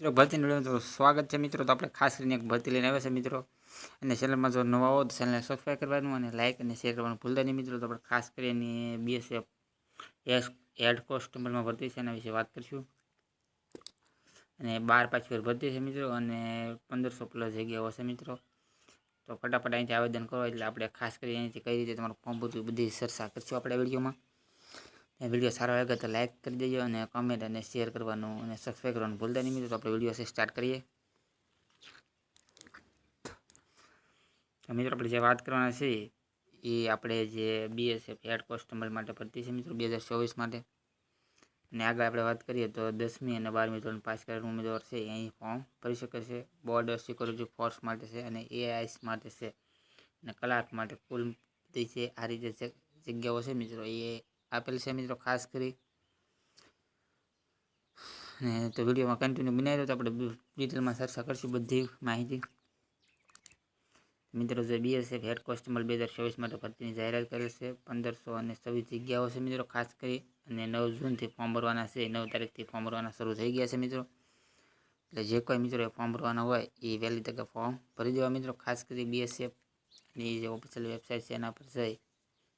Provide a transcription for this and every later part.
મિત્રો, ભરતી તો સ્વાગત છે મિત્રો. તો આપણે ખાસ કરીને એક ભરતી લઈને આવ્યા છે મિત્રો. અને ચેનલમાં જો નવા હો તો ચેનલને સબસ્ક્રાઈબ કરવાનું અને લાઇક અને શેર કરવાનું ભૂલતા નહીં મિત્રો. તો આપણે ખાસ કરીને બીએસએફ એસ હેડ કોન્સ્ટેબલમાં ભરતી છે એના વિશે વાત કરીશું. અને બાર પાછી ભરતી છે મિત્રો અને પંદરસો પ્લસ જગ્યાઓ હશે મિત્રો. તો ફટાફટ અહીંથી આવેદન કરો. એટલે આપણે ખાસ કરી અહીંથી કઈ રીતે તમારું ફોર્મ ભરતું બધી ચર્ચા કરીશું આપણે વિડીયોમાં. વીડિયો સારો લાગે તો લાઇક કરી દેજો અને કમેન્ટ અને શેર કરવાનું અને સબસ્ક્રાઈબ કરવાનું ભૂલતા નહીં મિત્રો આપણે વીડિયો સ્ટાર્ટ કરીએ. મિત્રો, આપણે જે વાત કરવાના છે, એ આપણે જે બીએસએફ હેડ કોન્સ્ટેબલ માટે ભરતી છે મિત્રો, બે હજાર ચોવીસ માટે. અને આગળ આપણે વાત કરીએ તો દસમી અને બારમી ધોરણ પાસ કરેલ ઉમેદવાર છે અહીં ફોર્મ ભરી શકે છે. બોર્ડર સિક્યોરિટી ફોર્સ માટે છે અને એઆઈસ માટે છે. અને કલાક માટે કુલ બધી છે. આ રીતે જગ્યાઓ છે મિત્રો, એ આપેલ છે મિત્રો, ખાસ કરી. ને તો વિડીયોમાં કન્ટિન્યુ બનાવી દો તો આપણે ડિટેલમાં ચર્ચા કરીશું બધી માહિતી. મિત્રો, જે બીએસએફ હેડ કોન્સ્ટેબલ બે હજાર ચોવીસ માટે ભરતીની જાહેરાત કરેલ છે, પંદરસો અને છવ્વીસ જગ્યાઓ છે મિત્રો, ખાસ કરી. અને નવ જૂનથી ફોર્મ ભરવાના છે, નવ તારીખથી ફોર્મ ભરવાના શરૂ થઈ ગયા છે મિત્રો. એટલે જે કોઈ મિત્રો ફોર્મ ભરવાના હોય એ વહેલી તકે ફોર્મ ભરી દેવા મિત્રો, ખાસ કરી બીએસએફની જે ઓફિશિયલ વેબસાઇટ છે એના પર જઈ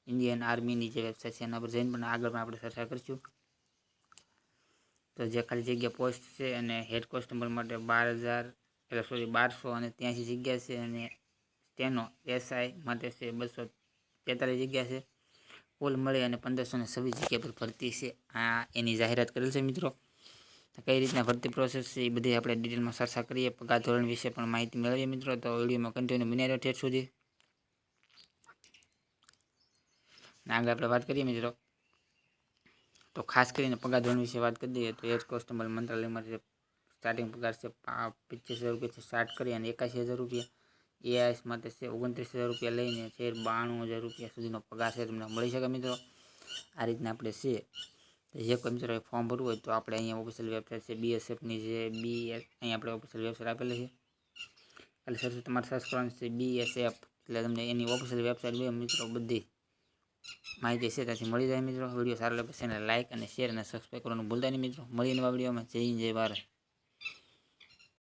ઇન્ડિયન આર્મીની જે વેબસાઇટ છે, એના પર જઈને પણ આગળ પણ આપણે ચર્ચા કરીશું. તો જે ખાલી જગ્યા પોસ્ટ છે અને હેડ કોન્સ્ટેબલ માટે બાર હજાર, એટલે સોરી બારસો અને ત્યાંસી જગ્યા છે અને તેનો એસઆઈ માટે છે બસો તેતાલીસ જગ્યા છે. કુલ મળી અને પંદરસો ને છવ્વીસ જગ્યા પર ભરતી છે. આ એની જાહેરાત કરેલ છે મિત્રો. કઈ રીતના ભરતી પ્રોસેસ છે એ બધી આપણે ડિટેલમાં ચર્ચા કરીએ. પગાર ધોરણ વિશે પણ માહિતી મેળવીએ મિત્રો. તો વિડીયોમાં કન્ટિન્યુ બનાવી રહ્યો ઠેઠ સુધી. આગળ આપણે વાત કરીએ મિત્રો. તો ખાસ કરીને પગાર ધોરણ વિશે વાત કરી દઈએ તો એજ કોન્સ્ટેબલ મંત્રાલયમાં જે સ્ટાર્ટિંગ પગાર છે પચીસ હજાર રૂપિયાથી સ્ટાર્ટ કરી અને એકાસી હજાર રૂપિયા. એઆઈએસ માટે છે, ઓગણત્રીસ હજાર રૂપિયા લઈને છે, બાણું હજાર રૂપિયા સુધીનો પગાર છે તમને મળી શકે મિત્રો. આ રીતના આપણે છે. જે કોઈ મિત્રો ફોર્મ ભરવું હોય તો આપણે અહીંયા ઓફિશિયલ વેબસાઇટ છે બીએસએફની જે બી અહીંયા આપણે ઓફિશિયલ વેબસાઇટ આપેલી છે. એટલે સર, તમારે સર્ચ કરવાનું છે બીએસએફ એટલે તમને એની ઓફિશિયલ વેબસાઇટ બે મિત્રો બધી માહિતી છે, ત્યાંથી મળી જાય મિત્રો. વીડિયો સારો લાગે છે લાઇક અને શેર અને સબસ્ક્રાઈબ કરવાનું ભૂલતા નહીં મિત્રો. મળીને નવા વિડીયોમાં. જય જય ભારત.